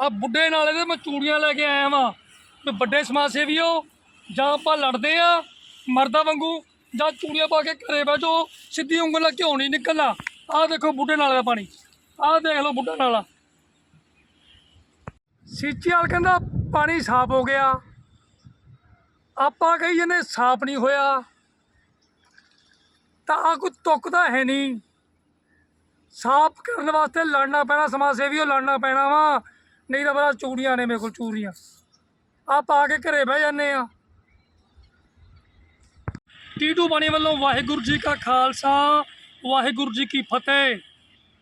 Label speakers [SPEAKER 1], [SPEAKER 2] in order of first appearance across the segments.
[SPEAKER 1] ਆ ਬੁੱਢੇ ਨਾਲੇ ਦੇ ਮੈਂ ਚੂੜੀਆਂ ਲੈ ਕੇ ਆਇਆ ਵਾਂ। ਵੀ ਵੱਡੇ ਸਮਾਜ ਸੇਵੀਓ, ਜਾਂ ਆਪਾਂ ਲੜਦੇ ਆ ਮਰਦਾਂ ਵਾਂਗੂ, ਜਾਂ ਚੂੜੀਆਂ ਪਾ ਕੇ ਘਰੇ ਬੈਠੋ ਸਿੱਧੀ ਉਂਗਲ ਨਾਲ ਘਿਓ ਨਹੀਂ ਨਿਕਲਣਾ। ਆਹ ਦੇਖੋ ਬੁੱਢੇ ਨਾਲੇ ਦਾ ਪਾਣੀ। ਆਹ ਦੇਖ ਲਓ ਬੁੱਢਾ ਨਾਲਾ ਸੀਚੀ ਵਾਲ ਕਹਿੰਦਾ ਪਾਣੀ ਸਾਫ਼ ਹੋ ਗਿਆ। ਆਪਾਂ ਕਹੀ ਜਨੇ ਸਾਫ਼ ਨਹੀਂ ਹੋਇਆ। ਤਾਂ ਆ ਕੋਈ ਤੁੱਕ ਤਾਂ ਹੈ ਨਹੀਂ। ਸਾਫ਼ ਕਰਨ ਵਾਸਤੇ ਲੜਨਾ ਪੈਣਾ, ਸਮਾਜ ਸੇਵੀਓ ਲੜਨਾ ਪੈਣਾ ਵਾ। ਨਹੀਂ ਤਾਂ ਬੜਾ ਚੂੜੀਆਂ ਨੇ ਮੇਰੇ ਕੋਲ, ਚੂੜੀਆਂ। ਆ ਪਾ ਕੇ ਘਰੇ ਬਹਿ ਜਾਂਦੇ ਆ। ਟੀਟੂ ਬਾਣੀ ਵੱਲੋਂ ਵਾਹਿਗੁਰੂ ਜੀ ਕਾ ਖਾਲਸਾ, ਵਾਹਿਗੁਰੂ ਜੀ ਕੀ ਫਤਿਹ।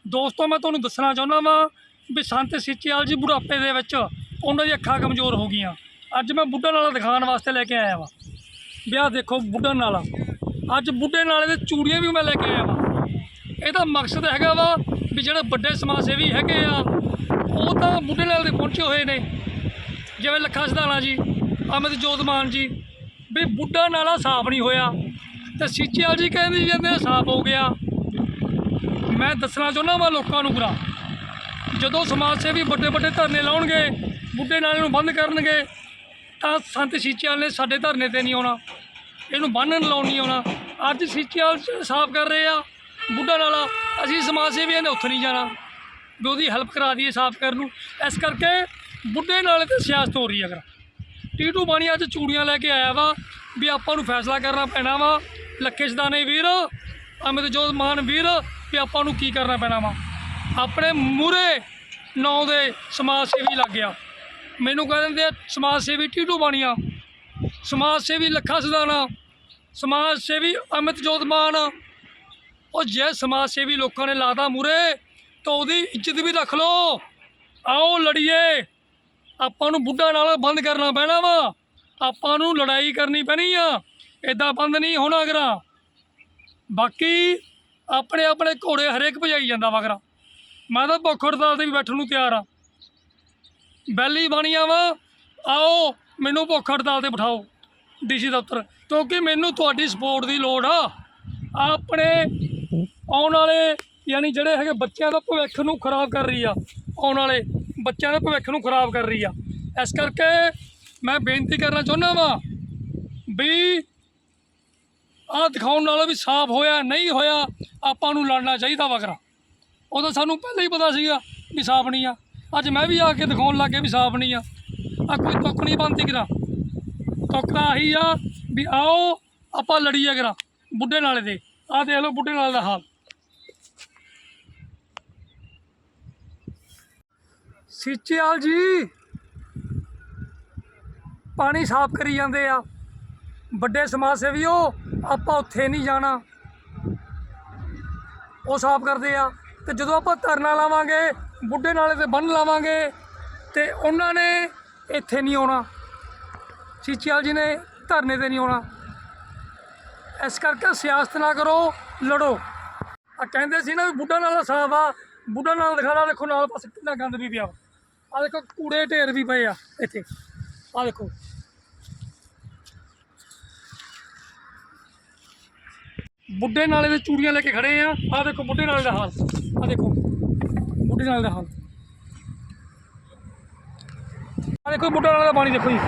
[SPEAKER 1] ਦੋਸਤੋ, ਮੈਂ ਤੁਹਾਨੂੰ ਦੱਸਣਾ ਚਾਹੁੰਦਾ ਵਾਂ ਵੀ ਸੰਤ ਸਿੱਚਿਆਲ ਜੀ ਬੁਢਾਪੇ ਦੇ ਵਿੱਚ ਉਹਨਾਂ ਦੀ ਅੱਖਾਂ ਕਮਜ਼ੋਰ ਹੋ ਗਈਆਂ। ਅੱਜ ਮੈਂ ਬੁੱਢਾ ਨਾਲਾ ਦਿਖਾਉਣ ਵਾਸਤੇ ਲੈ ਕੇ ਆਇਆ ਵਾਂ। ਵਿਆਹ ਦੇਖੋ ਬੁੱਢਾ ਨਾਲਾ। ਅੱਜ ਬੁੱਢੇ ਨਾਲੇ ਦੇ ਚੂੜੀਆਂ ਵੀ ਮੈਂ ਲੈ ਕੇ ਆਇਆ ਵਾਂ। ਇਹਦਾ ਮਕਸਦ ਹੈਗਾ ਵਾ ਵੀ ਜਿਹੜੇ ਵੱਡੇ ਸਮਾਜ ਸੇਵੀ ਹੈਗੇ ਆ, ਉਹ ਤਾਂ ਬੁੱਢੇ ਲੈਵਲ 'ਤੇ ਪਹੁੰਚੇ ਹੋਏ ਨੇ। ਜਿਵੇਂ ਲੱਖਾ ਸਿਧਾਣਾ ਜੀ ਅਮਿਤ ਜੋਤਮਾਨ ਜੀ, ਵੀ ਬੁੱਢਾ ਨਾਲਾ ਸਾਫ਼ ਨਹੀਂ ਹੋਇਆ ਤੇ ਸੀਚੇਵਾਲ ਜੀ ਕਹਿੰਦੇ ਜਾਂਦੇ ਸਾਫ਼ ਹੋ ਗਿਆ। ਮੈਂ ਦੱਸਣਾ ਚਾਹੁੰਦਾ ਵਾ ਲੋਕਾਂ ਨੂੰ ਬੁਰਾ ਜਦੋਂ ਸਮਾਜ ਸੇਵੀ ਵੱਡੇ ਵੱਡੇ ਧਰਨੇ ਲਾਉਣਗੇ, ਬੁੱਢੇ ਨਾਲੇ ਨੂੰ ਬੰਦ ਕਰਨਗੇ, ਤਾਂ ਸੰਤ ਸੀਚੇਵਾਲ ਨੇ ਸਾਡੇ ਧਰਨੇ ਤੇ ਨਹੀਂ ਆਉਣਾ। ਇਹਨੂੰ ਬੰਨ੍ਹਣ ਲਾਉਣ ਨਹੀਂ ਆਉਣਾ। ਅੱਜ ਸੀਚੇਵਾਲ ਸਾਫ਼ ਕਰ ਰਹੇ ਆ, ਬੁੱਢਾ ਨਾਲਾ ਅਸੀਂ ਸਮਾਜ ਸੇਵੀਆਂ ਨੇ ਉੱਥੇ ਨਹੀਂ ਜਾਣਾ। ਵੀ ਉਹਦੀ ਹੈਲਪ ਕਰਾ ਦਈਏ ਸਾਫ਼ ਕਰਨ ਨੂੰ। ਇਸ ਕਰਕੇ ਬੁੱਢੇ ਨਾਲ ਤੇ ਸਿਆਸਤ ਹੋ ਰਹੀ ਹੈ ਅਗਰ। ਟੀਟੂ ਬਾਣੀ ਅੱਜ ਚੂੜੀਆਂ ਲੈ ਕੇ ਆਇਆ ਵਾ ਵੀ ਆਪਾਂ ਨੂੰ ਫੈਸਲਾ ਕਰਨਾ ਪੈਣਾ ਵਾ। ਲੱਖੇ ਸਦਾਨੇ ਵੀਰ ਅਮਿਤ ਜੋਤ ਮਾਨ ਵੀਰ ਵੀ ਆਪਾਂ ਨੂੰ ਕੀ ਕਰਨਾ ਪੈਣਾ ਵਾ। ਆਪਣੇ ਮੂਰੇ ਨਾਂ ਦੇ ਸਮਾਜ ਸੇਵੀ ਲੱਗ ਗਿਆ। ਮੈਨੂੰ ਕਹਿ ਦਿੰਦੇ ਸਮਾਜ ਸੇਵੀ ਟੀਟੂ ਬਾਣੀਆ, ਸਮਾਜ ਸੇਵੀ ਲੱਖਾ ਸਦਾਨਾ, ਸਮਾਜ ਸੇਵੀ ਅਮਿਤ ਜੋਤ ਮਾਨ ਉਹ ਜੇ ਸਮਾਜ ਸੇਵੀ ਲੋਕਾਂ ਨੇ ਲਾਦਾ ਮੂਰੇ ਤਾਂ ਉਹਦੀ ਇੱਜ਼ਤ ਵੀ ਰੱਖ ਲਓ। ਆਓ ਲੜੀਏ। ਆਪਾਂ ਨੂੰ ਬੁੱਢਾ ਨਾਲ ਬੰਦ ਕਰਨਾ ਪੈਣਾ ਵਾ। ਆਪਾਂ ਨੂੰ ਲੜਾਈ ਕਰਨੀ ਪੈਣੀ ਆ। ਇਦਾਂ ਬੰਦ ਨਹੀਂ ਹੋਣਾ ਅਗਰਾ। ਬਾਕੀ ਆਪਣੇ ਆਪਣੇ ਘੋੜੇ ਹਰੇਕ ਭਜਾਈ ਜਾਂਦਾ ਵਗਰਾ ਮੈਂ ਤਾਂ ਭੁੱਖ ਹੜਤਾਲ ਤੇ ਵੀ ਬੈਠਣ ਨੂੰ ਤਿਆਰ ਆ। ਬੈਲੀ ਬਣੀਆਂ ਵਾ। ਆਓ, ਮੈਨੂੰ ਭੁੱਖ ਹੜਤਾਲ ਤੇ ਬਿਠਾਓ, ਡੀਸੀ ਦਫ਼ਤਰ। ਕਿਉਂਕਿ ਮੈਨੂੰ ਤੁਹਾਡੀ ਸਪੋਰਟ ਦੀ ਲੋੜ ਆ। ਆਪਣੇ ਆਉਣ ਵਾਲੇ ਯਾਨੀ ਜਿਹੜੇ ਹੈਗੇ ਬੱਚਿਆਂ ਦਾ ਭਵਿੱਖ ਨੂੰ ਖਰਾਬ ਕਰ ਰਹੀ ਆ, ਆਉਣ ਵਾਲੇ ਬੱਚਿਆਂ ਦੇ ਭਵਿੱਖ ਨੂੰ ਖਰਾਬ ਕਰ ਰਹੀ ਆ। ਇਸ ਕਰਕੇ ਮੈਂ ਬੇਨਤੀ ਕਰਨਾ ਚਾਹੁੰਦਾ ਵਾਂ ਵੀ ਆਹ ਦਿਖਾਉਣ ਨਾਲ ਵੀ ਸਾਫ਼ ਹੋਇਆ, ਨਹੀਂ ਹੋਇਆ, ਆਪਾਂ ਨੂੰ ਲੜਨਾ ਚਾਹੀਦਾ ਵਗਰਾ। ਉਦੋਂ ਸਾਨੂੰ ਪਹਿਲਾਂ ਹੀ ਪਤਾ ਸੀਗਾ ਵੀ ਸਾਫ਼ ਨਹੀਂ ਆ। ਅੱਜ ਮੈਂ ਵੀ ਆ ਕੇ ਦਿਖਾਉਣ ਲੱਗੇ ਵੀ ਸਾਫ਼ ਨਹੀਂ ਆ। ਆ ਕੋਈ ਤੁੱਕ ਨਹੀਂ ਬਣਦੀ ਕਰਾ ਤੁੱਕ ਤਾਂ ਆਹੀ ਆ ਵੀ ਆਓ, ਆਪਾਂ ਲੜੀਏ ਕਰਾ ਬੁੱਢੇ ਨਾਲੇ ਦੇ। ਆਹ ਦੇਖ ਲਓ ਬੁੱਢੇ ਨਾਲ ਦਾ ਹਾਲ। ਸੀਚੇਵਾਲ ਜੀ, ਪਾਣੀ ਸਾਫ਼ ਕਰੀ ਜਾਂਦੇ ਆ। ਵੱਡੇ ਸਮਾਜ ਸੇਵੀਓ, ਆਪਾਂ ਉੱਥੇ ਨਹੀਂ ਜਾਣਾ। ਉਹ ਸਾਫ਼ ਕਰਦੇ ਆ। ਤੇ ਜਦੋਂ ਆਪਾਂ ਧਰਨਾ ਲਾਵਾਂਗੇ, ਬੁੱਢੇ ਨਾਲੇ ਤੇ ਬੰਨ ਲਾਵਾਂਗੇ, ਤੇ ਉਹਨਾਂ ਨੇ ਇੱਥੇ ਨਹੀਂ ਆਉਣਾ। ਸੀਚੇਵਾਲ ਜੀ ਨੇ ਧਰਨੇ ਤੇ ਨਹੀਂ ਆਉਣਾ। ਇਸ ਕਰਕੇ ਸਿਆਸਤ ਨਾ ਕਰੋ, ਲੜੋ। ਆ ਕਹਿੰਦੇ ਸੀ ਨਾ ਵੀ ਬੁੱਢਾ ਨਾਲ ਦਾ ਸਾਫ਼ ਆ, ਬੁੱਢਾ ਨਾਲ ਦਿਖਾਣਾ ਦੇਖੋ ਨਾਲ ਪਾਸੇ ਕਿੰਨਾ ਗੰਦ ਵੀ ਪਿਆ। ਆ ਦੇਖੋ ਕੂੜੇ ਢੇਰ ਵੀ ਪਏ ਆ ਇੱਥੇ। ਆ ਦੇਖੋ। ਬੁੱਢੇ ਨਾਲੇ ਦੇ ਚੂੜੀਆਂ ਲੈ ਕੇ ਖੜੇ ਆ। ਆ ਦੇਖੋ ਬੁੱਢੇ ਨਾਲੇ ਦਾ ਹਾਲ। ਆ ਦੇਖੋ, ਬੁੱਢੇ ਨਾਲੇ ਦਾ ਹਾਲ। ਆ ਦੇਖੋ ਬੁੱਢੇ ਨਾਲੇ ਦਾ ਪਾਣੀ ਦੇਖੋ ਜੀ।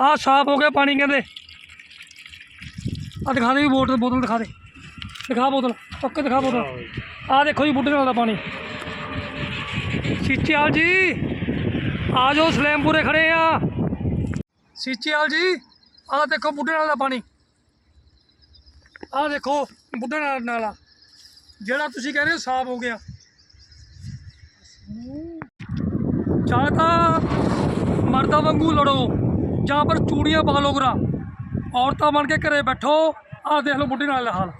[SPEAKER 1] ਆ ਸਾਫ਼ ਹੋ ਗਿਆ ਪਾਣੀ ਕਹਿੰਦੇ। ਆ ਦਿਖਾ ਦੇ ਵੀ ਬੋਤਲ ਬੋਤਲ ਦਿਖਾ ਦੇ। ਦਿਖਾ ਬੋਤਲ ਪੱਕੇ ਦਿਖਾ ਬੋਤਲ। ਆ ਦੇਖੋ ਜੀ ਬੁੱਢੇ ਨਾਲ ਦਾ ਪਾਣੀ। ਸੀਚੇਵਾਲ ਜੀ ਆ ਜਾਓ ਸਲੈਮਪੁਰੇ ਖੜੇ ਆ। ਸੀਚੇਵਾਲ ਜੀ। ਆਹ ਦੇਖੋ ਬੁੱਢੇ ਨਾਲ ਦਾ ਪਾਣੀ। ਆਹ ਦੇਖੋ ਬੁੱਢੇ ਨਾਲ ਨਾਲਾ ਜਿਹੜਾ ਤੁਸੀਂ ਕਹਿੰਦੇ ਹੋ ਸਾਫ਼ ਹੋ ਗਿਆ। ਜਾਂ ਤਾਂ ਮਰਦਾਂ ਵਾਂਗੂ ਲੜੋ, ਜਾਂ ਪਰ ਚੂੜੀਆਂ ਪਾ ਲਓ ਗਰਾ ਔਰਤਾਂ ਬਣ ਕੇ ਘਰੇ ਬੈਠੋ। ਆਹ ਦੇਖ ਲਓ ਬੁੱਢੇ ਨਾਲ ਦਾ ਹਾਲ।